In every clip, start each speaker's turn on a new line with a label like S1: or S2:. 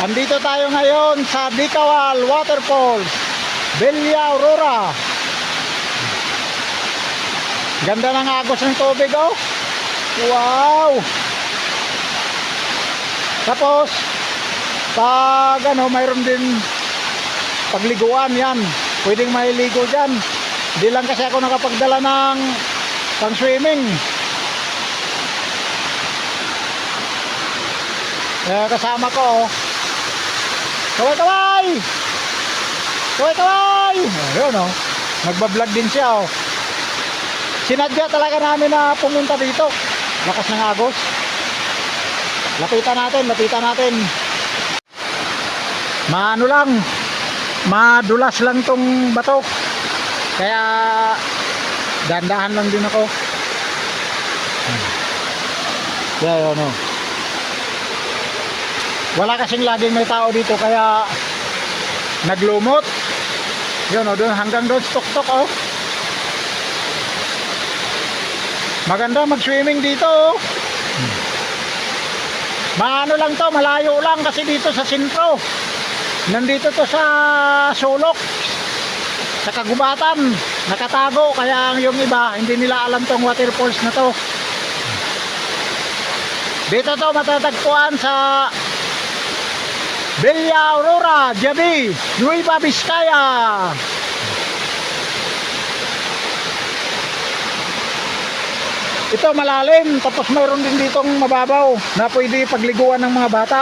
S1: Andito tayo ngayon sa Bicawal Waterfalls, Belia Aurora. Ganda ng agos ng tubig oh. Wow! Tapos, pag ano, mayroon din pagliguan yan. Pwedeng mailigo dyan. Hindi lang kasi ako nakapagdala ng pang swimming. Eh, kasama ko, oh. Kaway, kaway! Kaway, kaway! Ayun, oh. Nagbablog din siya, oh. Sinadya talaga namin na pumunta dito. Lakas ng agos. Lapitan natin, lapitan natin. Maano lang, madulas lang tong bato. Kaya, dandahan lang din ako. Kaya, ano. Wala kasing laging may tao dito, kaya naglumot. Yun, oh, doon, hanggang doon, tok-tok, oh. Maganda mag-swimming dito, oh. Maano lang to, malayo lang kasi dito sa sentro. Nandito to sa sulok. Sa kagubatan. Nakatago kaya yung iba hindi nila alam tong waterfalls na to. Dito to matatagpuan sa Bella Aurora, Jabi, Nueva Vizcaya. Ito malalim, tapos mayroon din ditong mababaw na pwede pagliguan ng mga bata.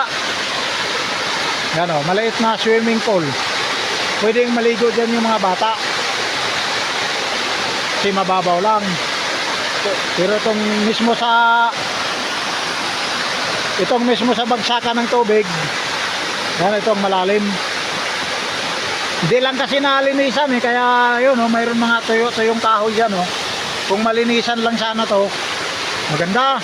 S1: Yan o, maliit na swimming pool. Pwedeng maligo dyan yung mga bata. Kasi mababaw lang. Pero itong mismo sa itong mismo sa bagsakan ng tubig, yan itong malalim. Hindi lang kasi nalinisan eh, kaya yun oh, mayroon mga tuyo, tuyong kahoy dyan oh. Kung malinisan lang sana to, maganda.